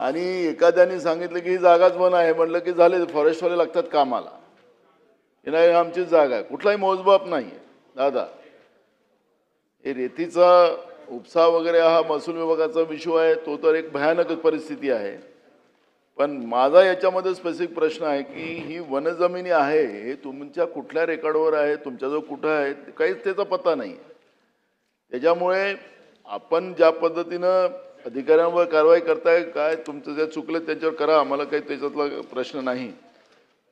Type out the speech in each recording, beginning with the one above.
आणि एखाद्याने सांगितलं की ही जागाच वन आहे म्हटलं की झाले फॉरेस्टवाले लागतात कामाला. हे नाही आमचीच जागा आहे. कुठलाही मोजमाप नाही आहे. दादा हे रेतीचा उपसा वगैरे हा महसूल विभागाचा विषय आहे तो तर एक भयानक परिस्थिती आहे. पण माझा याच्यामध्ये स्पेसिफिक प्रश्न आहे की ही वनजमिनी आहे हे तुमच्या कुठल्या रेकॉर्डवर आहे तुमच्याजवळ कुठं आहे काहीच त्याचा पत्ता नाही त्याच्यामुळे आपण ज्या पद्धतीनं अधिकाऱ्यांवर कारवाई करताय काय तुमचं जे चुकलं त्यांच्यावर करा आम्हाला काही त्याच्यातला प्रश्न नाही.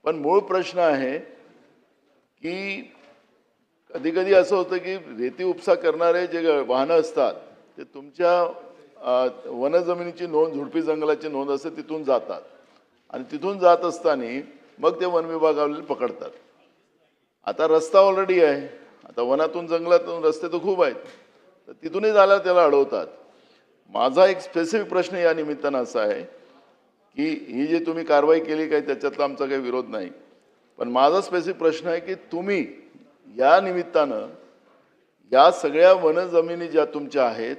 पण मूळ प्रश्न आहे की कधी कधी असं होतं की रेती उपसा करणारे जे वाहनं असतात ते तुमच्या वनजमिनीची नोंद झुडपी जंगलाची नोंद असते तिथून जातात. आणि तिथून जात असताना मग ते वन विभागाला पकडतात. आता रस्ता ऑलरेडी आहे. आता वनातून जंगलातून रस्ते तर खूप आहेत. तर तिथूनही जायला त्याला अडवतात. माझा एक स्पेसिफिक प्रश्न या निमित्तानं असा आहे की ही जी तुम्ही कारवाई केली काही त्याच्यातला आमचा काही विरोध नाही. पण माझा स्पेसिफिक प्रश्न आहे की तुम्ही या निमित्तानं या सगळ्या वनजमिनी ज्या तुमच्या आहेत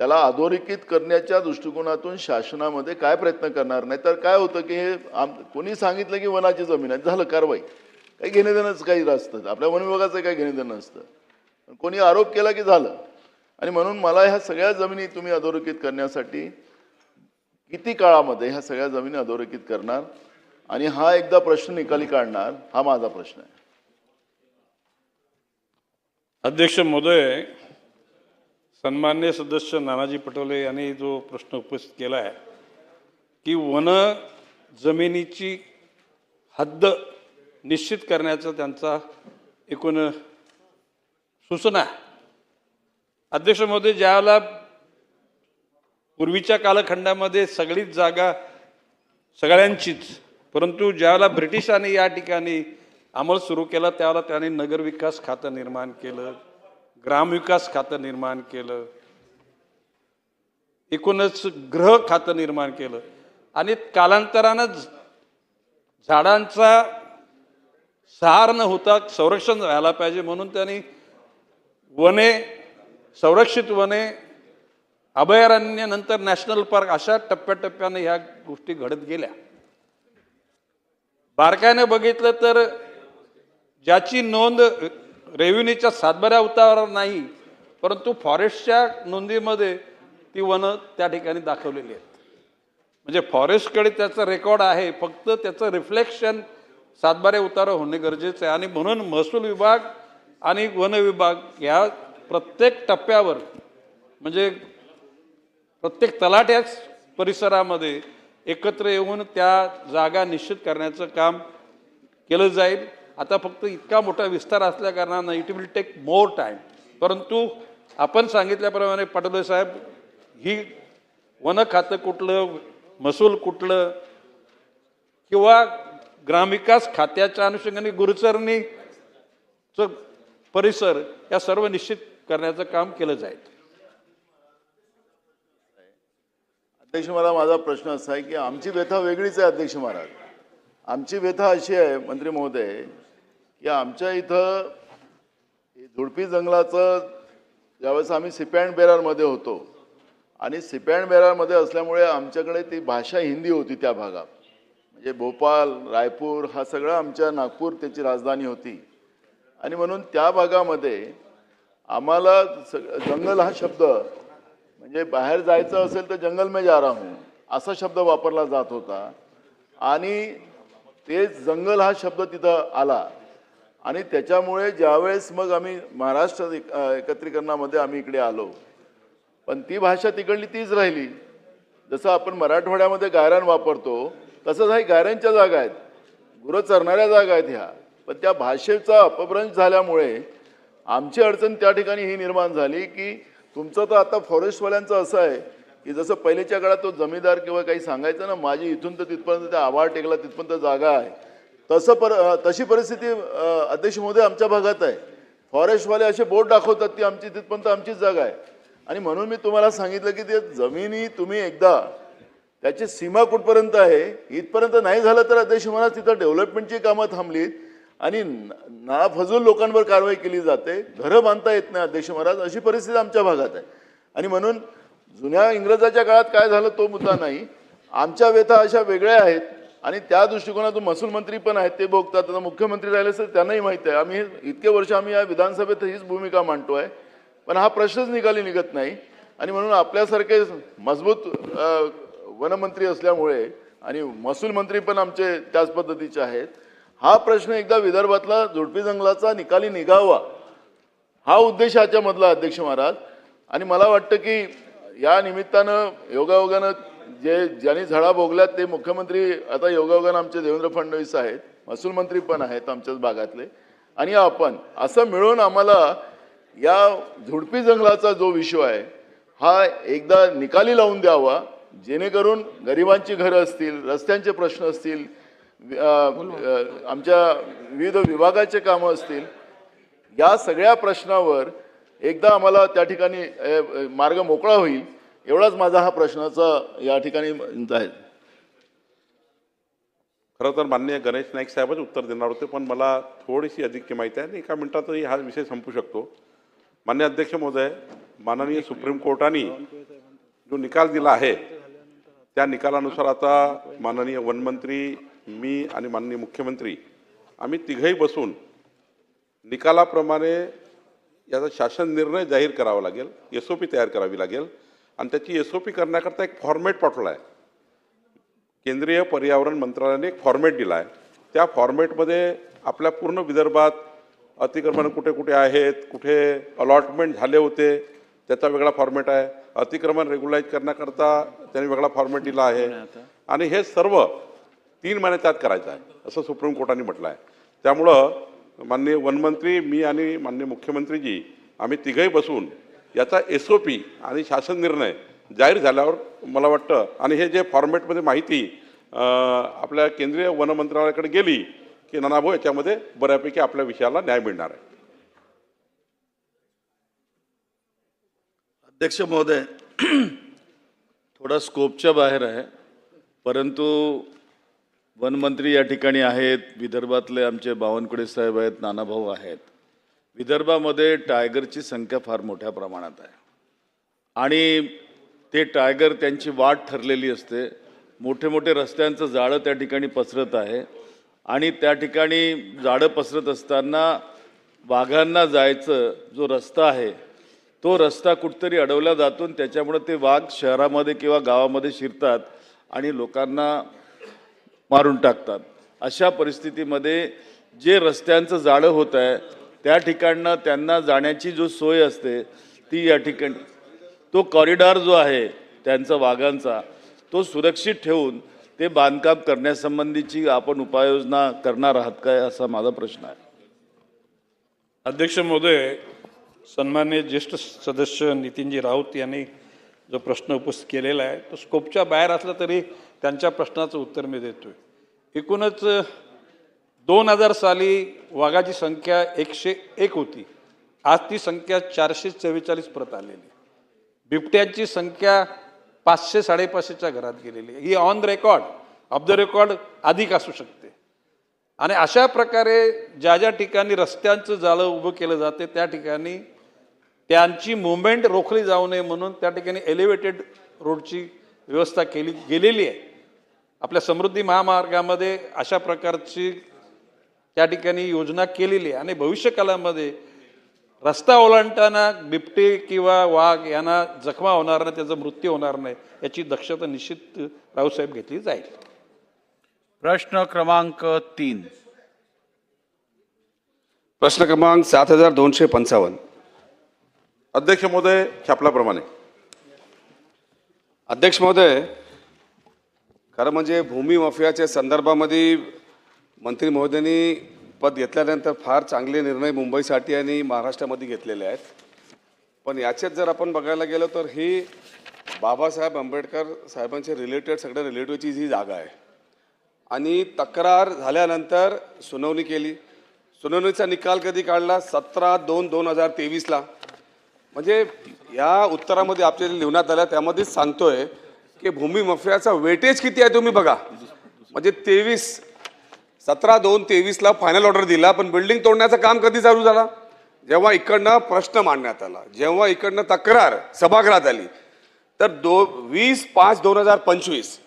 त्याला अधोरेखित करण्याच्या दृष्टिकोनातून शासनामध्ये काय प्रयत्न करणार नाही? तर काय होतं की हे आम कोणी सांगितलं की वनाची जमीन आहे झालं कारवाई. काही घेणे देणंच काही असतं. आपल्या वन विभागाचं काही घेणे देणं असतं कोणी आरोप केला की झालं. आणि म्हणून मला ह्या सगळ्या जमिनी तुम्ही अधोरेखित करण्यासाठी किती काळामध्ये ह्या सगळ्या जमिनी अधोरेखित करणार? आणि हा एकदा प्रश्न निकाली काढणार हा माझा प्रश्न आहे. अध्यक्ष महोदय सन्मान्य सदस्य नानाजी पटोले यांनी जो प्रश्न उपस्थित केला आहे की वन जमिनीची हद्द निश्चित करण्याचा त्यांचा एकूण सूचना आहे. अध्यक्ष महोदय ज्यावेळेला पूर्वीच्या कालखंडामध्ये सगळीच जागा सगळ्यांचीच परंतु ज्यावेळेला ब्रिटिशांनी या ठिकाणी अंमल सुरू केला त्यावेळेला त्यांनी नगरविकास खातं निर्माण केलं ग्रामविकास खातं निर्माण केलं एकूणच ग्रह खातं निर्माण केलं. आणि कालांतरानं झाडांचा सहार न होता संरक्षण व्हायला पाहिजे म्हणून त्यांनी वने संरक्षित वने अभयारण्य नंतर नॅशनल पार्क अशा टप्प्याटप्प्याने ह्या गोष्टी घडत गेल्या. बारकाईने बघितलं तर ज्याची नोंद रेव्हेन्यूच्या सातबाऱ्या उतारावर नाही परंतु फॉरेस्टच्या नोंदीमध्ये ती वनं त्या ठिकाणी दाखवलेली आहेत. म्हणजे फॉरेस्टकडे त्याचं रेकॉर्ड आहे फक्त त्याचं रिफ्लेक्शन सातबारे उतारा होणे गरजेचं आहे. आणि म्हणून महसूल विभाग आणि वन विभाग या प्रत्येक टप्प्यावर म्हणजे प्रत्येक तलाट्याच परिसरामध्ये एकत्र येऊन त्या जागा निश्चित करण्याचं काम केलं जाईल. आता फक्त इतका मोठा विस्तार असल्या कारणानं it will take more time परंतु आपण सांगितल्याप्रमाणे पाटोले साहेब ही वन खातं कुठलं महसूल कुठलं किंवा ग्रामविकास खात्याच्या अनुषंगाने गुरुचरणीचं परिसर या सर्व निश्चित करण्याचं काम केलं जाईल. अध्यक्ष मला माझा प्रश्न असा आहे की आमची व्यथा वेगळीच आहे अध्यक्ष महाराज. आमची व्यथा अशी आहे मंत्री महोदय की आमच्या इथं हे झुडपी जंगलाचं ज्यावेळेस आम्ही सिपॅन्ड बेरारमध्ये होतो आणि सिपॅन्ड बेरारमध्ये असल्यामुळे आमच्याकडे ती भाषा हिंदी होती त्या भागात. म्हणजे भोपाल रायपूर हा सगळा आमच्या नागपूर त्याची राजधानी होती. आणि म्हणून त्या भागामध्ये आम्हाला सग जंगल हा शब्द म्हणजे बाहेर जायचं असेल तर जंगल मे जा रहा हूं असा शब्द वापरला जात होता. आणि ते जंगल हा शब्द तिथं आला. आणि त्याच्यामुळे ज्यावेळेस मग आम्ही महाराष्ट्र एक- एकत्रीकरणामध्ये आम्ही इकडे आलो पण ती भाषा तिकडली तीच राहिली. जसं आपण मराठवाड्यामध्ये गायरान वापरतो तसंच ह्या गायरांच्या जागा आहेत. गुरं चरणाऱ्या जागा आहेत ह्या. पण त्या भाषेचा अपभ्रंश झाल्यामुळे आमची अडचण त्या ठिकाणी ही निर्माण झाली की तुमचं तर आता फॉरेस्टवाल्यांचं असं आहे की जसं पहिलेच्या काळात तो जमीनदार किंवा काही सांगायचं ना माझी इथून तर तिथपर्यंत त्या आभाळ टेकला तिथपर्यंत जागा आहे. तसं पर तशी परिस्थिती अध्यक्ष महोदय आमच्या भागात आहे. फॉरेस्टवाले असे बोट दाखवतात ती आमची तिथपर्यंत आमचीच जागा आहे. आणि म्हणून मी तुम्हाला सांगितलं की ते जमिनी तुम्ही एकदा त्याची सीमा कुठपर्यंत आहे इथपर्यंत नाही झालं तर अध्यक्ष म्हणा तिथं डेव्हलपमेंटची कामं थांबलीत. आणि नाफजूल लोकांवर कारवाई केली जाते. घरं बांधता येत नाही अध्यक्ष महाराज. अशी परिस्थिती आमच्या भागात आहे. आणि म्हणून जुन्या इंग्रजाच्या काळात काय झालं तो मुद्दा नाही. आमच्या व्यथा अशा वेगळ्या आहेत. आणि त्या दृष्टिकोनातून महसूल मंत्री पण आहेत ते बघतात. आता मुख्यमंत्री राहिले असेल त्यांनाही माहीत आहे. आम्ही इतके वर्ष आम्ही या विधानसभेत हीच भूमिका मांडतो आहे पण हा प्रश्नच निकाली निघत नाही. आणि म्हणून आपल्यासारखे मजबूत वनमंत्री असल्यामुळे आणि महसूल मंत्री पण आमचे त्याच पद्धतीचे आहेत. हा प्रश्न एकदा विदर्भातला झुडपी जंगलाचा निकाली निघावा हा उद्देश याच्यामधला अध्यक्ष महाराज. आणि मला वाटतं की या निमित्तानं योगायोगानं जे ज्यांनी झळा भोगल्यात ते मुख्यमंत्री आता योगायोगानं आमचे देवेंद्र फडणवीस आहेत महसूल मंत्री पण आहेत आमच्याच भागातले. आणि आपण असं मिळून आम्हाला या झुडपी जंगलाचा जो विषय आहे हा एकदा निकाली लावून द्यावा जेणेकरून गरिबांची घरं असतील रस्त्यांचे प्रश्न असतील आमच्या विविध विभागाचे कामं असतील या सगळ्या प्रश्नावर एकदा आम्हाला त्या ठिकाणी मार्ग मोकळा होईल एवढाच माझा हा प्रश्नाचा या ठिकाणी आहे. खरं तर माननीय गणेश नाईक साहेबच उत्तर देणार होते पण मला थोडीशी अधिक माहिती आहे आणि एका मिनिटातही हा विषय संपू शकतो. मान्य अध्यक्ष महोदय माननीय सुप्रीम कोर्टाने जो निकाल दिला आहे त्या निकालानुसार आता माननीय वनमंत्री मी आणि माननीय मुख्यमंत्री आम्ही तिघही बसून निकालाप्रमाणे याचा शासन निर्णय जाहीर करावा लागेल एस ओ पी तयार करावी लागेल. आणि त्याची एस ओ पी करण्याकरता एक फॉर्मॅट पाठवला आहे केंद्रीय पर्यावरण मंत्रालयाने एक फॉर्मॅट दिला आहे त्या फॉर्मॅटमध्ये आपल्या पूर्ण विदर्भात अतिक्रमण कुठे कुठे आहेत कुठे अलॉटमेंट झाले होते त्याचा वेगळा फॉर्मॅट आहे. अतिक्रमण रेग्युलाइज करण्याकरता त्यांनी वेगळा फॉर्मॅट दिला आहे. आणि हे सर्व तीन महिने त्यात करायचं आहे. असं सुप्रीम कोर्टाने म्हटलं आहे त्यामुळं माननीय वनमंत्री मी आणि माननीय मुख्यमंत्रीजी आम्ही तिघही बसून याचा एस ओ पी आणि शासन निर्णय जाहीर झाल्यावर मला वाटतं आणि हे जे फॉर्मॅटमध्ये माहिती आपल्या केंद्रीय वन मंत्रालयाकडे गेली की नानाभाऊ याच्यामध्ये बऱ्यापैकी आपल्या विषयाला न्याय मिळणार आहे. अध्यक्ष महोदय थोडा स्कोपच्या बाहेर आहे परंतु वनमंत्री या ठिकाणी आहेत विदर्भातले आमचे बावनकुळे साहेब आहेत नानाभाऊ आहेत. विदर्भामध्ये टायगरची संख्या फार मोठ्या प्रमाणात आहे. आणि ते टायगर त्यांची वाट ठरलेली असते. मोठे मोठे रस्त्यांचं जाळं त्या ठिकाणी पसरत आहे. आणि त्या ठिकाणी जाळं पसरत असताना वाघांना जायचं जो रस्ता आहे तो रस्ता कुठतरी अडवला जातो आणि त्याच्यामुळे ते वाघ शहरामध्ये किंवा गावामध्ये शिरतात आणि लोकांना मारून टाकतात. अशा परिस्थितीमध्ये जे रस्त्यांचं जाळं होत आहे त्या ठिकाणनं त्यांना जाण्याची जो सोय असते ती या ठिकाणी तो कॉरिडॉर जो आहे त्यांचा वाघांचा तो सुरक्षित ठेवून ते बांधकाम करण्यासंबंधीची आपण उपाययोजना करणार आहात काय असा माझा प्रश्न आहे. अध्यक्ष महोदय सन्मान्य ज्येष्ठ सदस्य नितीनजी राऊत यांनी जो प्रश्न उपस्थित केलेला आहे तो स्कोपच्या बाहेर असला तरी त्यांच्या प्रश्नाचं उत्तर मी देतोय. एकूणच दोन हजार साली वाघाची संख्या एकशे एक होती. आज ती संख्या चारशे चव्वेचाळीस परत आलेली. बिबट्यांची संख्या पाचशे साडेपाचशेच्या घरात गेलेली. आहे ही on the record off the record अधिक असू शकते. आणि अशा प्रकारे ज्या ज्या ठिकाणी रस्त्यांचं जाळं उभं केलं जाते त्या ठिकाणी त्यांची मुवमेंट रोखली जाऊ नये म्हणून त्या ठिकाणी एलिव्हेटेड रोडची व्यवस्था केली गेलेली आहे. आपल्या समृद्धी महामार्गामध्ये अशा प्रकारची त्या ठिकाणी योजना केलेली आहे. आणि भविष्यकालामध्ये रस्ता ओलांडताना बिबटे किंवा वाघ यांना जखमा होणार नाही त्याचा मृत्यू होणार नाही याची दक्षता निश्चित रावसाहेब घेतली जाईल. प्रश्न क्रमांक तीन. प्रश्न क्रमांक सात हजार दोनशे पंचावन्न. अध्यक्ष महोदय छापल्याप्रमाणे अध्यक्ष महोदय कारण म्हणजे भूमी माफियाच्या संदर्भामध्ये मंत्री महोदयांनी पद घेतल्यानंतर फार चांगले निर्णय मुंबईसाठी आणि महाराष्ट्रामध्ये घेतलेले आहेत. पण याच्यात जर आपण बघायला गेलो तर ही बाबासाहेब आंबेडकर साहेबांच्या रिलेटेड सगळ्या रिलेटिव्हची जी जागा आहे. आणि तक्रार झाल्यानंतर सुनावणी केली. सुनावणीचा निकाल कधी काढला? सतरा दोन दोन हजार तेवीसला. म्हणजे या उत्तरामध्ये आपल्याला लिहिण्यात आलं त्यामध्येच सांगतोय की भूमी मफियाचा वेटेज किती आहे तुम्ही बघा. म्हणजे तेवीस सतरा दोन तेवीसला फायनल ऑर्डर दिला पण बिल्डिंग तोडण्याचं काम कधी चालू झाला? जेव्हा इकडनं प्रश्न मांडण्यात आला जेव्हा इकडनं तक्रार सभागृहात आली तर दो वीस पाच दोन हजार पंचवीस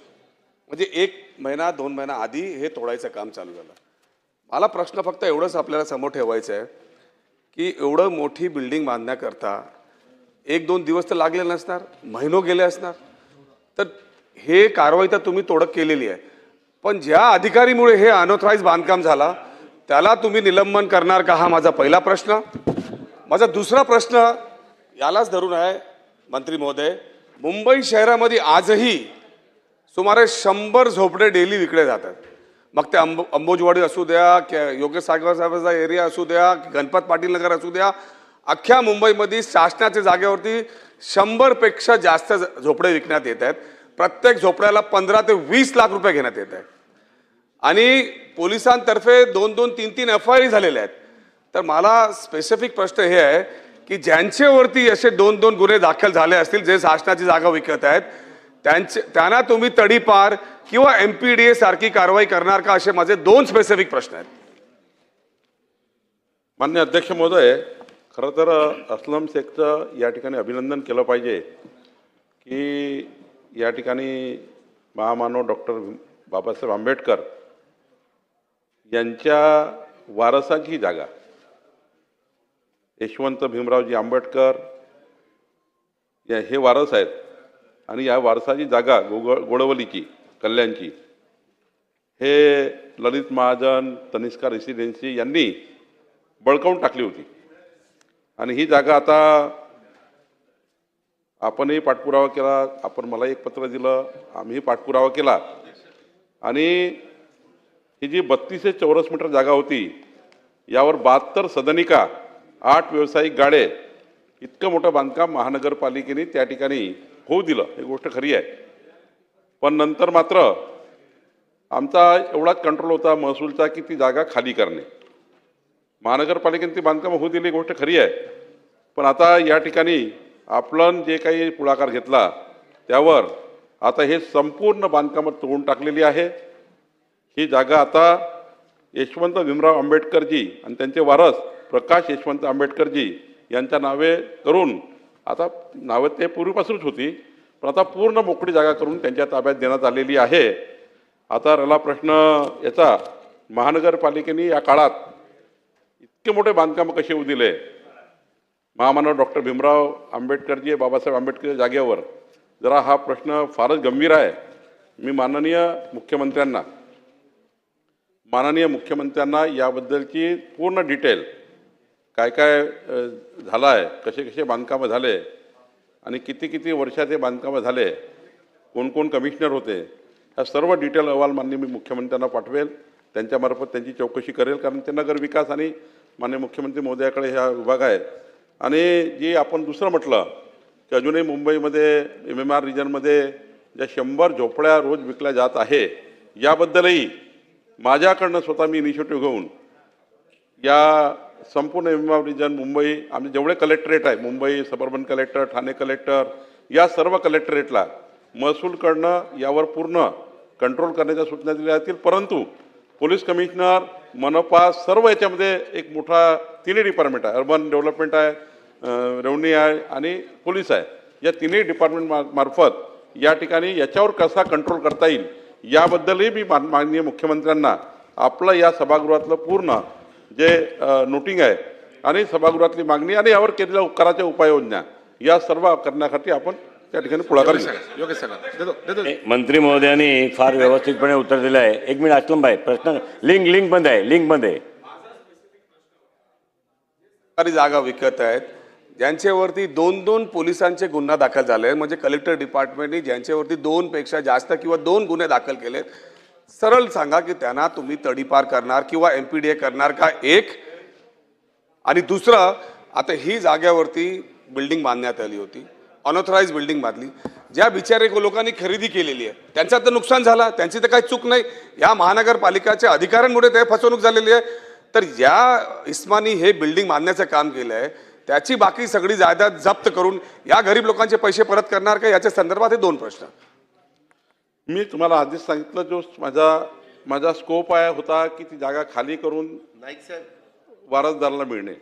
म्हणजे एक महिना दोन महिना आधी हे तोडायचं काम चालू झालं. मला प्रश्न फक्त एवढंच आपल्याला समोर ठेवायचं आहे की एवढं मोठी बिल्डिंग बांधण्याकरता एक दोन दिवस तर लागले नसणार महिनो गेले असणार. तर हे कारवाई तर तुम्ही तोडक केलेली आहे. पण ज्या अधिकारीमुळे हे अनऑथराईज बांधकाम झाला त्याला तुम्ही निलंबन करणार का हा माझा पहिला प्रश्न. माझा दुसरा प्रश्न यालाच धरून आहे मंत्री महोदय मुंबई शहरामध्ये आजही सुमारे शंभर झोपडे डेली विकले जातात. मग ते अंब अंबोजवाडी असू द्या की योगेश सागर साहेबांचा एरिया असू द्या की गणपत पाटील नगर असू द्या अख्ख्या मुंबईमध्ये शासनाच्या जागेवरती शंभरपेक्षा जास्त झोपडे विकण्यात येत आहेत. प्रत्येक झोपड्याला पंधरा ते वीस लाख रुपये घेण्यात येत आहे आणि पोलिसांतर्फे दोन दोन तीन तीन एफ आय आर झालेले आहेत. तर मला स्पेसिफिक प्रश्न हे आहे की ज्यांच्यावरती असे दोन दोन गुन्हे दाखल झाले असतील जे शासनाची जागा विकत आहेत त्यांचे त्यांना तुम्ही तडीपार किंवा एम पी डी ए सारखी कारवाई करणार का असे माझे दोन स्पेसिफिक प्रश्न आहेत. मान्य अध्यक्ष महोदय खरं तर अस्लम शेखचं या ठिकाणी अभिनंदन केलं पाहिजे की या ठिकाणी महामानव डॉक्टर बाबासाहेब आंबेडकर यांच्या वारसाची जागा यशवंत भीमरावजी आंबेडकर या हे वारस आहेत आणि या वारसाची जागा गोग गोडवलीची कल्याणची. हे ललित महाजन तनिष्का रेसिडेन्सी यांनी बळकावून टाकली होती. आणि ही जागा आता आपणही पाठपुरावा केला आपण मला एक पत्र दिलं आम्हीही पाठपुरावा केला. आणि ही जी बत्तीसशे चौरस मीटर जागा होती यावर बहात्तर सदनिका आठ व्यावसायिक गाडे इतकं मोठं बांधकाम महानगरपालिकेने त्या ठिकाणी होऊ दिलं. ही गोष्ट खरी आहे. पण नंतर मात्र आमचा एवढाच कंट्रोल होता महसूलचा की ती जागा खाली करणे. महानगरपालिकेने ती बांधकाम होऊ दिली गोष्ट खरी आहे. पण आता या ठिकाणी आपण जे काही पुढाकार घेतला त्यावर आता हे संपूर्ण बांधकामं तोडून टाकलेली आहे. ही जागा आता यशवंत भीमराव आंबेडकरजी आणि त्यांचे वारस प्रकाश यशवंत आंबेडकरजी यांच्या नावे करून आता नावं ते पूर्वीपासूनच होती पण आता पूर्ण मोकळी जागा करून त्यांच्या ताब्यात देण्यात आलेली आहे. आता राहिला प्रश्न याचा. महानगरपालिकेने या काळात इतके मोठे बांधकाम कसे होऊ दिले? महामानव डॉक्टर भीमराव आंबेडकरजी बाबासाहेब आंबेडकर जागेवर. जरा हा प्रश्न फारच गंभीर आहे. मी माननीय मुख्यमंत्र्यांना माननीय मुख्यमंत्र्यांना याबद्दलची पूर्ण डिटेल काय काय झालं आहे कसे कसे बांधकामं झाले आणि किती किती वर्षाचे बांधकामं झाले कोण कोण कमिशनर होते ह्या सर्व डिटेल अहवाल माननीय मी मुख्यमंत्र्यांना पाठवेल. त्यांच्यामार्फत त्यांची चौकशी करेल कारण ते नगर विकास आणि माननीय मुख्यमंत्री महोदयाकडे ह्या विभाग आहे. आणि जे आपण दुसरं म्हटलं की अजूनही मुंबईमध्ये एम एम आर रिजनमध्ये ज्या शंभर झोपड्या रोज विकल्या जात आहे याबद्दलही माझ्याकडनं स्वतः मी इनिशिएटिव्ह घेऊन या संपूर्ण M M R region Mumbai आमचे जेवढे कलेक्टरेट आहे Mumbai suburban collector Thane collector या सर्व कलेक्टरेटला महसूलकडनं यावर पूर्ण कंट्रोल करण्याच्या सूचना दिल्या जातील. परंतु पोलीस कमिशनर मनपा सर्व याच्यामध्ये एक मोठा तिन्ही डिपार्टमेंट आहे. अर्बन डेव्हलपमेंट आहे रेव्हन्यू आहे आणि पोलीस आहे. या तिन्ही डिपार्टमेंट मा मार्फत या ठिकाणी याच्यावर कसा कंट्रोल करता येईल याबद्दलही मी मान माननीय मुख्यमंत्र्यांना आपलं या सभागृहातलं पूर्ण जे नोटिंग आहे आणि सभागृहातली मागणी आणि यावर केलेल्या उपकाराच्या उपाययोजना या सर्व करण्यासाठी आपण त्या ठिकाणी पुढाकार घेऊ. मंत्री महोदयांनी फार व्यवस्थितपणे उत्तर दिलं आहे. एक मिनिट असलम भाई प्रश्न लिंक लिंक बंद आहे लिंक बंद आहे. सरकारी जागा विकत आहेत. ज्यांच्यावरती दोन दोन पोलिसांचे गुन्हा दाखल झाले आहेत म्हणजे कलेक्टर डिपार्टमेंटने ज्यांच्यावरती दोनपेक्षा जास्त किंवा दोन गुन्हे दाखल केलेत सरळ सांगा की त्यांना तुम्ही तडीपार करणार किंवा एम पी डी ए करणार का? एक. आणि दुसरं आता ही जाग्यावरती बिल्डिंग बांधण्यात आली होती. अनऑथराईज बिल्डिंग बांधली ज्या बिचारे लोकांनी खरेदी केलेली आहे त्यांचं तर नुकसान झालं त्यांची तर काही चूक नाही. या महानगरपालिकाच्या अधिकाऱ्यांमुळे ते फसवणूक झालेली आहे. तर या इस्मानी हे बिल्डिंग बांधण्याचं काम केलं आहे त्याची बाकी सगळी जायदाद जप्त करून या गरीब लोकांचे पैसे परत करणार का? याच्या संदर्भात हे दोन प्रश्न. मी तुम्हाला आधीच सांगितलं जो माझा माझा स्कोप आहे होता की ती जागा खाली करून वारसदाराला मिळणे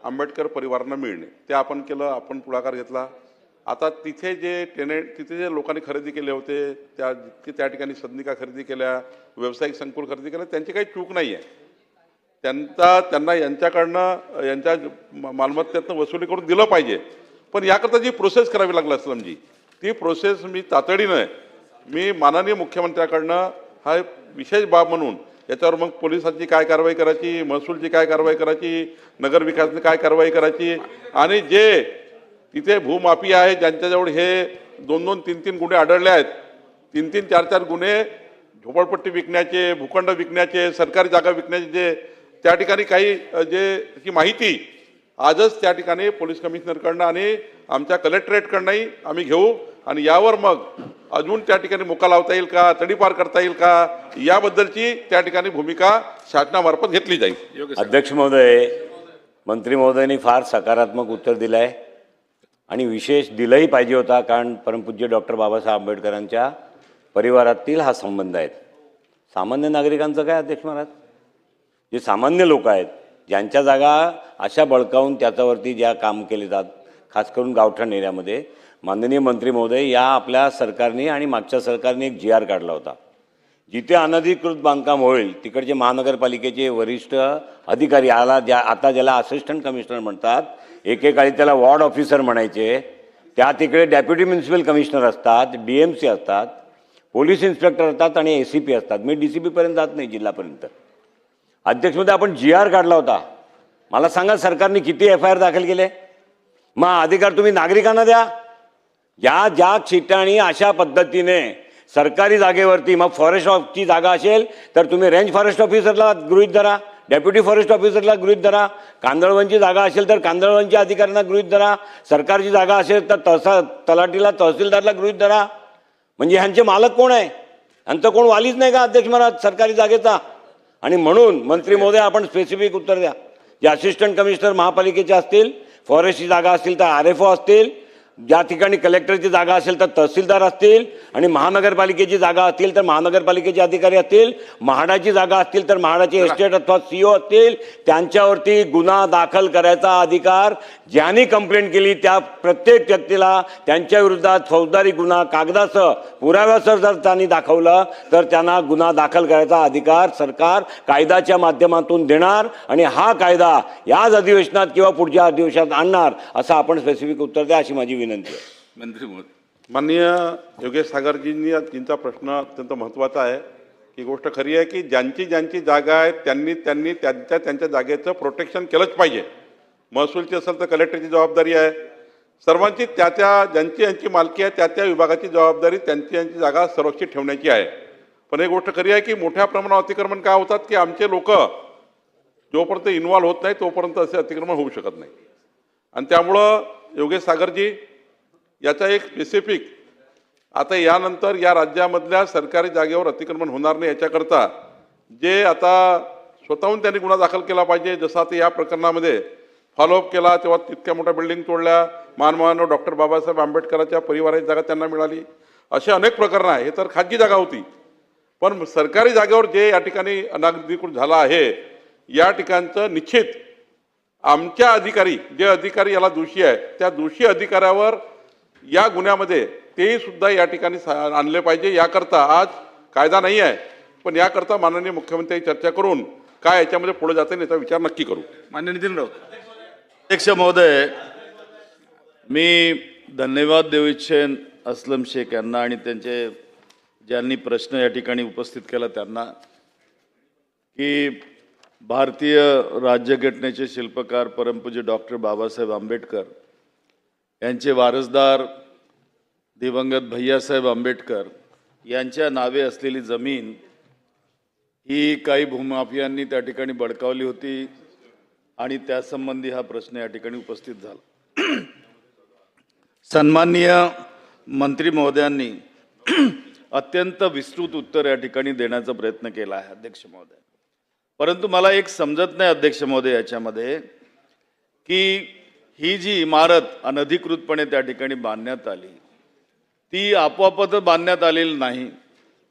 आंबेडकर परिवारांना मिळणे. ते आपण केलं आपण पुढाकार घेतला. आता तिथे जे टेनेंट तिथे जे लोकांनी खरेदी केले होते त्या जितके त्या ठिकाणी सदनिका खरेदी केल्या व्यावसायिक संकुल खरेदी केल्या त्यांची काही चूक नाही आहे त्यांचा त्यांना यांच्याकडनं यांच्या मालमत्तेतनं वसुली करून दिलं पाहिजे. पण याकरता जी प्रोसेस करावी लागली असलमजी ती प्रोसेस मी तातडीनं मी माननीय मुख्यमंत्र्याकडनं हा विशेष बाब म्हणून याच्यावर मग पोलिसांची काय कारवाई करायची महसूलची काय कारवाई करायची नगरविकासने काय कारवाई करायची आणि जे तिथे भूमाफी आहे ज्यांच्याजवळ हे दोन दोन तीन तीन गुन्हे आढळले आहेत. तीन तीन चार चार गुन्हे झोपडपट्टी विकण्याचे भूखंड विकण्याचे सरकारी जागा विकण्याचे जे त्या ठिकाणी काही जे ही माहिती आजच त्या ठिकाणी पोलीस कमिशनरकडनं आणि आमच्या कलेक्टरेटकडनंही आम्ही घेऊ आणि यावर मग अजून त्या ठिकाणी मुका लावता येईल का तडीपार करता येईल का याबद्दलची त्या ठिकाणी भूमिका शासनामार्फत घेतली जाईल. अध्यक्ष महोदय मंत्री महोदयांनी फार सकारात्मक उत्तर दिलं आहे आणि विशेष दिलंही पाहिजे होता कारण परमपूज्य डॉक्टर बाबासाहेब आंबेडकरांच्या परिवारातील हा संबंध आहे सामान्य नागरिकांचं काय अध्यक्ष महाराज? जे सामान्य लोक आहेत ज्यांच्या जागा अशा बळकावून त्याच्यावरती ज्या काम केले जात खास करून गावठाण एरियामध्ये माननीय मंत्री महोदय या आपल्या सरकारने आणि मागच्या सरकारने एक जी आर काढला होता. जिथे अनधिकृत बांधकाम होईल तिकडचे महानगरपालिकेचे वरिष्ठ अधिकारी आला ज्या आता ज्याला असिस्टंट कमिशनर म्हणतात एकेकाळी त्याला वॉर्ड ऑफिसर म्हणायचे. त्या तिकडे डेप्युटी म्युन्सिपल कमिशनर असतात डी एम सी असतात पोलीस इन्स्पेक्टर असतात आणि ए सी पी असतात. मी डी सी पीपर्यंत जात नाही जिल्हापर्यंत. अध्यक्षमध्ये आपण जी आर काढला होता. मला सांगा सरकारने किती एफ आय आर दाखल केले? मग अधिकार तुम्ही नागरिकांना द्या. या ज्या ठिकाणी अशा पद्धतीने सरकारी जागेवरती मग फॉरेस्ट ऑफची जागा असेल तर तुम्ही रेंज फॉरेस्ट ऑफिसरला गृहीत धरा. डेप्युटी फॉरेस्ट ऑफिसरला गृहीत धरा. कांदळवनची जागा असेल तर कांदळवनच्या अधिकाऱ्यांना गृहीत धरा. सरकारची जागा असेल तर तसा तलाठीला तहसीलदारला गृहीत धरा. म्हणजे ह्यांचे मालक कोण आहे? ह्यांचं कोण वालीच नाही का अध्यक्ष महाराज? सरकारी जागेचा. आणि म्हणून मंत्री महोदय आपण स्पेसिफिक उत्तर द्या. जे असिस्टंट कमिशनर महापालिकेचे असतील फॉरेस्टची जागा असतील तर आर एफ ओ असतील ज्या ठिकाणी कलेक्टरची जागा असेल तर तहसीलदार असतील आणि महानगरपालिकेची जागा असतील तर महानगरपालिकेचे अधिकारी असतील म्हाडाची जागा असतील तर म्हाडाचे एस्टेट अथवा सीओ असतील त्यांच्यावरती गुन्हा दाखल करायचा अधिकार ज्यांनी कंप्लेंट केली त्या प्रत्येक व्यक्तीला त्यांच्या विरोधात फौजदारी गुन्हा कागदासह पुराव्यासह जर त्यांनी दाखवलं तर त्यांना गुन्हा दाखल करायचा अधिकार सरकार कायद्याच्या माध्यमातून देणार आणि हा कायदा याच अधिवेशनात किंवा पुढच्या अधिवेशनात आणणार असं आपण स्पेसिफिक उत्तर द्या अशी माझी विनंती आहे मंत्री महोदय माननीय योगेश सागरजींनी जिंचा प्रश्न अत्यंत महत्त्वाचा आहे. ही गोष्ट खरी आहे की ज्यांची ज्यांची जागा आहे त्यांनी त्यांनी त्यांच्या त्यांच्या जागेचं प्रोटेक्शन केलंच पाहिजे. महसूलची असेल तर कलेक्टरची जबाबदारी आहे. सर्वांची त्या त्या ज्यांची यांची मालकी आहे त्या त्या विभागाची जबाबदारी त्यांची यांची जागा सुरक्षित ठेवण्याची आहे. पण एक गोष्ट खरी आहे की मोठ्या प्रमाणावर अतिक्रमण काय होतात की आमचे लोक जोपर्यंत इन्व्हॉल्व्ह होत नाही तोपर्यंत असे अतिक्रमण होऊ शकत नाही. आणि त्यामुळं योगेश सागरजी याचा एक स्पेसिफिक आता यानंतर या राज्यामधल्या सरकारी जागेवर अतिक्रमण होणार नाही याच्याकरता जे आता स्वतःहून त्यांनी गुन्हा दाखल केला पाहिजे जसं आता या प्रकरणामध्ये फॉलोअप केला तेव्हा तितक्या मोठ्या बिल्डिंग तोडल्या मानमानव डॉक्टर बाबासाहेब आंबेडकरांच्या परिवाराची जागा त्यांना मिळाली. असे अनेक प्रकरणं आहे हे तर खाजगी जागा होती. पण सरकारी जागेवर जे या ठिकाणी अनाधिकृत झालं आहे या ठिकाणचं निश्चित आमच्या अधिकारी जे अधिकारी याला दोषी आहे त्या दोषी अधिकाऱ्यावर या गुन्ह्यामध्ये तेही सुद्धा या ठिकाणी आणले पाहिजे. याकरता आज कायदा नाही आहे पण याकरता माननीय मुख्यमंत्री चर्चा करून काय याच्यामध्ये पुढे जाते याचा विचार नक्की करू. मान्य नितीन राऊत. अध्यक्ष महोदय मी धन्यवाद देऊ इच्छेन असलम शेख यांना आणि त्यांचे ज्यांनी प्रश्न या ठिकाणी उपस्थित केला त्यांना की भारतीय राज्यघटनेचे शिल्पकार परमपूज्य डॉक्टर बाबासाहेब आंबेडकर यांचे वारसदार दिवंगत भैयासाहेब आंबेडकर यांच्या नावे असलेली जमीन ही काही भूमाफियांनी त्या ठिकाणी बडकावली होती आणि त्यासंबंधी हा प्रश्न या ठिकाणी उपस्थित झाला. सन्माननीय मंत्री महोदयांनी अत्यंत विस्तृत उत्तर या ठिकाणी देण्याचा प्रयत्न केला आहे अध्यक्ष महोदय. परंतु मला एक समजत नाही अध्यक्ष महोदय याच्यामध्ये की ही जी इमारत अनधिकृतपणे त्या ठिकाणी बांधण्यात आली ती आपोआपच बांधण्यात आलेली नाही.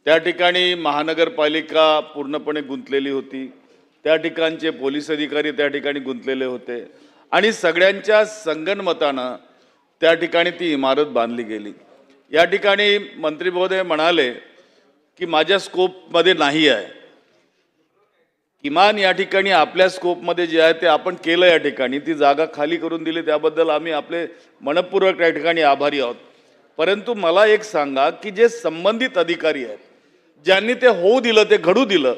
त्या ठिकाणी महानगरपालिका पूर्णपणे गुंतलेली होती. त्या ठिकाणचे पोलीस अधिकारी त्या ठिकाणी गुंतलेले होते. आणि सगळ्यांच्या संगनमतानं त्या ठिकाणी ती इमारत बांधली गेली. या ठिकाणी मंत्री महोदय म्हणाले की माझ्या स्कोपमध्ये नाही आहे. किमान या ठिकाणी आपल्या स्कोपमध्ये जे आहे ते आपण केलं या ठिकाणी. ती जागा खाली करून दिली त्याबद्दल आम्ही आपले मनपूर्वक या ठिकाणी आभारी आहोत. परंतु मला एक सांगा की जे संबंधित अधिकारी आहेत ज्यांनी ते होऊ दिलं ते घडू दिलं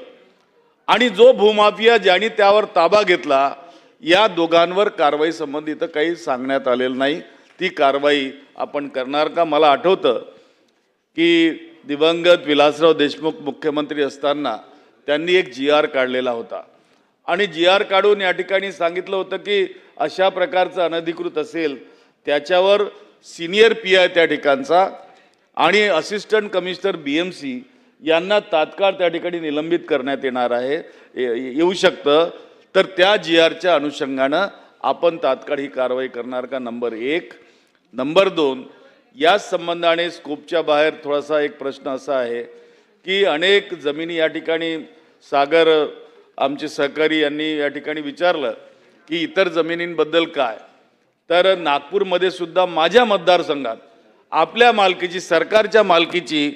आणि जो भूमाफिया ज्यांनी त्यावर ताबा घेतला या दोघांवर कारवाई संबंधी काही सांगण्यात आलेलं नाही. ती कारवाई आपण करणार का? मला आठवतं की दिवंगत विलासराव देशमुख मुख्यमंत्री असताना त्यांनी एक जी आर काढलेला होता. आणि जी आर काढून या ठिकाणी सांगितलं होतं की अशा प्रकारचं अनधिकृत असेल त्याच्यावर सिनियर पी आय त्या ठिकाणचा आणि assistant commissioner B M C यांना तात्काळ त्या ठिकाणी निलंबित करण्यात येणार आहे येऊ शकतं. तर त्या जी आरच्या अनुषंगानं आपण तात्काळ ही कारवाई करणार का? नंबर एक. नंबर दोन याच संबंधाने स्कोपच्या बाहेर थोडासा एक प्रश्न असा आहे की अनेक जमिनी या ठिकाणी सागर आमचे सहकारी यांनी या ठिकाणी विचारलं की इतर जमिनींबद्दल काय? तर नागपूरमध्ये सुद्धा माझ्या मतदारसंघात आपल्या मालकीची सरकारच्या मालकीची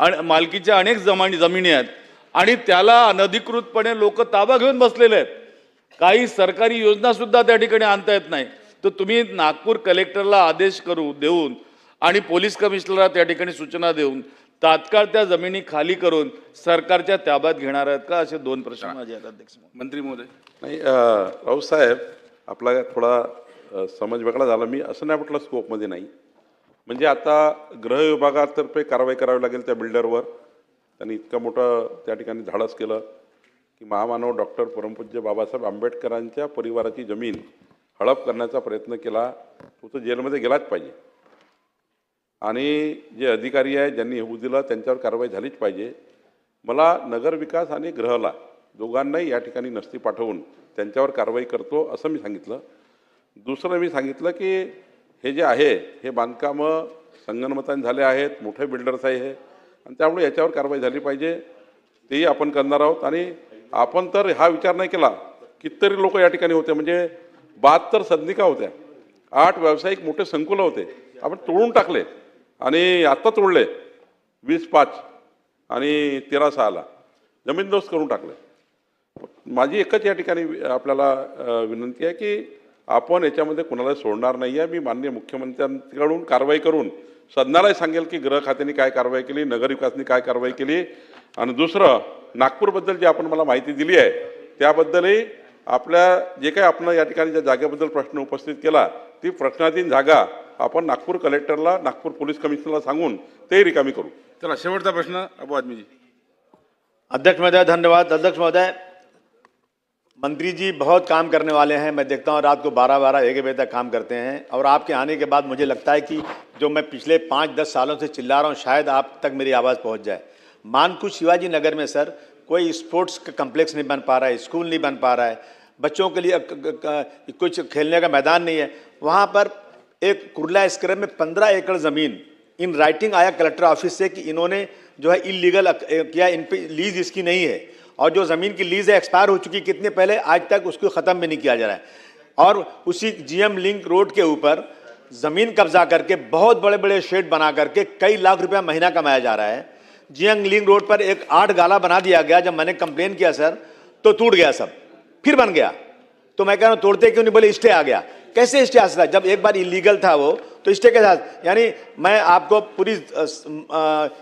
आणि मालकीच्या अनेक जमानी जमिनी आहेत आणि त्याला अनधिकृतपणे लोक ताबा घेऊन बसलेले आहेत. काही सरकारी योजना सुद्धा त्या ठिकाणी आणता येत नाही. तर तुम्ही नागपूर कलेक्टरला आदेश करू देऊन आणि पोलीस कमिशनरला त्या ठिकाणी सूचना देऊन तात्काळ त्या जमिनी खाली करून सरकारच्या ताब्यात घेणार आहेत का असे दोन प्रश्न माझे आहेत अध्यक्ष मंत्री महोदय. नाही अं, राऊतसाहेब आपला थोडा समज वेगळा झाला. मी असं नाही म्हटलं स्कोपमध्ये नाही. म्हणजे आता गृह विभागातर्फे कारवाई करावी लागेल त्या बिल्डरवर. त्यांनी इतकं मोठं त्या ठिकाणी धाडस केलं की महामानव डॉक्टर परमपूज्य बाबासाहेब आंबेडकरांच्या परिवाराची जमीन हडप करण्याचा प्रयत्न केला. तो तर जेलमध्ये गेलाच पाहिजे. आणि जे अधिकारी आहे ज्यांनी होऊ दिलं त्यांच्यावर कारवाई झालीच पाहिजे. मला नगरविकास आणि ग्रहला दोघांनाही या ठिकाणी नसती पाठवून त्यांच्यावर कारवाई करतो असं मी सांगितलं. दुसरं मी सांगितलं की हे जे आहे हे बांधकामं संगणमताने झाले आहेत मोठे बिल्डर्स आहे हे आणि त्यामुळे याच्यावर कारवाई झाली पाहिजे. तेही आपण करणार आहोत आणि आपण तर हा विचार नाही केला कितीतरी लोक या ठिकाणी होते म्हणजे बहात्तर सदनिका होत्या. आठ व्यावसायिक मोठे संकुलं होते. आपण तोडून टाकले. आणि आत्ता तोडले. वीस पाच आणि तेरा सहाला जमीनदोस्त करून टाकले. माझी एकच या ठिकाणी आपल्याला विनंती आहे की आपण याच्यामध्ये कुणाला सोडणार नाही आहे मी माननीय मुख्यमंत्र्यांकडून कारवाई करून सदनालाही सांगेल की गृह खात्याने काय कारवाई केली नगरविकासने काय कारवाई केली. आणि दुसरं नागपूरबद्दल जी आपण मला माहिती दिली आहे त्याबद्दलही आपल्या जे काही आपण या ठिकाणी ज्या जागेबद्दल प्रश्न उपस्थित केला ती प्रश्नाधीन जागा आपण नागपूर कलेक्टरला नागपूर पोलीस कमिशनरला सांगून ते रिकामी करू. चला शेवटचा प्रश्न अबू आदमीजी अध्यक्ष महोदय धन्यवाद. अध्यक्ष महोदय मंत्री जी बहुत काम करने वाले हैं। मैं देखता हूँ रात को बारह बारह एक बजे तक काम करते हैं। और आपके आने के बाद मुझे लगता है कि जो मैं पिछले पाँच दस सालों से चिल्ला रहा हूँ शायद आप तक मेरी आवाज़ पहुँच जाए। मानकू शिवाजी नगर में सर कोई स्पोर्ट्स का कम्प्लेक्स नहीं बन पा रहा है स्कूल नहीं बन पा रहा है। बच्चों के लिए कुछ खेलने का मैदान नहीं है। वहाँ पर एक कुरला स्क्रब में पंद्रह एकड़ ज़मीन इन राइटिंग आया कलेक्टर ऑफ़िस से कि इन्होंने जो है इलीगल किया, इन पे लीज इसकी नहीं है। और जो ज़मीन की लीज है एक्सपायर हो चुकी, कितने पहले, आज तक उसको ख़त्म भी नहीं किया जा रहा है। और उसी जीएम लिंक रोड के ऊपर ज़मीन कब्जा करके बहुत बड़े बड़े शेड बना करके कई लाख रुपया महीना कमाया जा रहा है। जियंग लिंक रोड पर एक आठ गाला बना दिया गया, जब मैंने कंप्लेन किया सर तो टूट गया सब, फिर बन गया। तो मैं कह रहा हूँ, तोड़ते क्यों नहीं? बोले स्टे आ गया। कैसे स्टे हासिल है? जब एक बार इलीगल था वो तो स्टे के साथ? यानी मैं आपको पूरी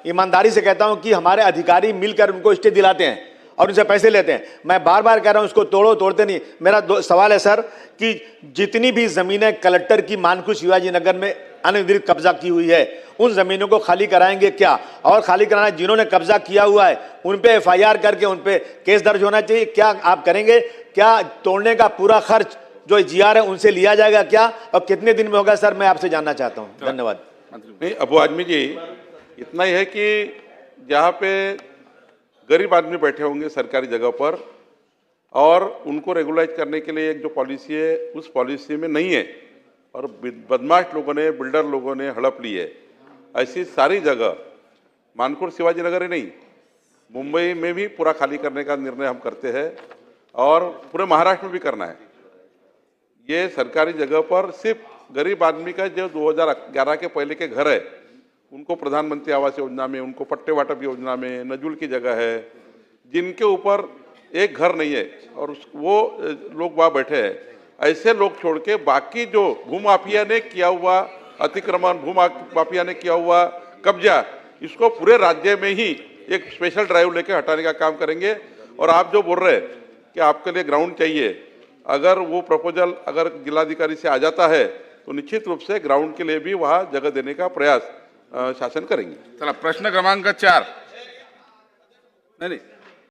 ईमानदारी से कहता हूँ कि हमारे अधिकारी मिलकर उनको स्टे दिलाते हैं और उनसे पैसे लेते हैं। मैं बार बार कह रहा हूँ उसको तोड़ो, तोड़ते नहीं। मेरा सवाल है, सर, कि जितनी भी ज़मीनें कलेक्टर की मानकू शिवाजी नगर में अनधिकृत कब्जा की हुई है, उन ज़मीनों को खाली कराएँगे क्या? और खाली कराना जिन्होंने कब्जा किया हुआ है, उन पर एफ़ करके उन पर केस दर्ज होना चाहिए। क्या आप करेंगे? क्या तोड़ने का पूरा खर्च जो जी आर है उनसे लिया जाएगा क्या? और कितने दिन में होगा सर? मैं आपसे जानना चाहता हूँ। धन्यवाद। नहीं अबू आदमी जी इतना ही है कि जहाँ पे गरीब आदमी बैठे होंगे सरकारी जगह पर और उनको रेगुलाइज करने के लिए एक जो पॉलिसी है उस पॉलिसी में नहीं है। और बदमाश लोगों ने बिल्डर लोगों ने हड़प ली है। ऐसी सारी जगह मानकुर शिवाजी नगर ही नहीं मुंबई में भी पूरा खाली करने का निर्णय हम करते हैं और पूरे महाराष्ट्र में भी करना है। ये सरकारी जगह पर सिर्फ़ गरीब आदमी का जो 2011 के पहले के घर है, उनको प्रधानमंत्री आवास योजना में, उनको पट्टे वाटप योजना में, नजुल की जगह है, जिनके ऊपर एक घर नहीं है और उस, वो लोग वहाँ बैठे हैं। ऐसे लोग छोड़ के बाकी जो भूमाफिया ने किया हुआ, अतिक्रमण, भूमाफिया ने किया हुआ कब्जा, इसको पूरे राज्य में ही एक स्पेशल ड्राइव लेके हटाने का काम करेंगे। और आप जो बोल रहे हैं कि आपके लिए ग्राउंड चाहिए अगर वो प्रपोजल अगर जिलाधिकारी से आ जाता है तो निश्चित रूप से ग्राउंड के लिए भी वहाँ जगह देने का प्रयास शासन करेंगे। चला, प्रश्न क्रमांक चार। नहीं, नाही।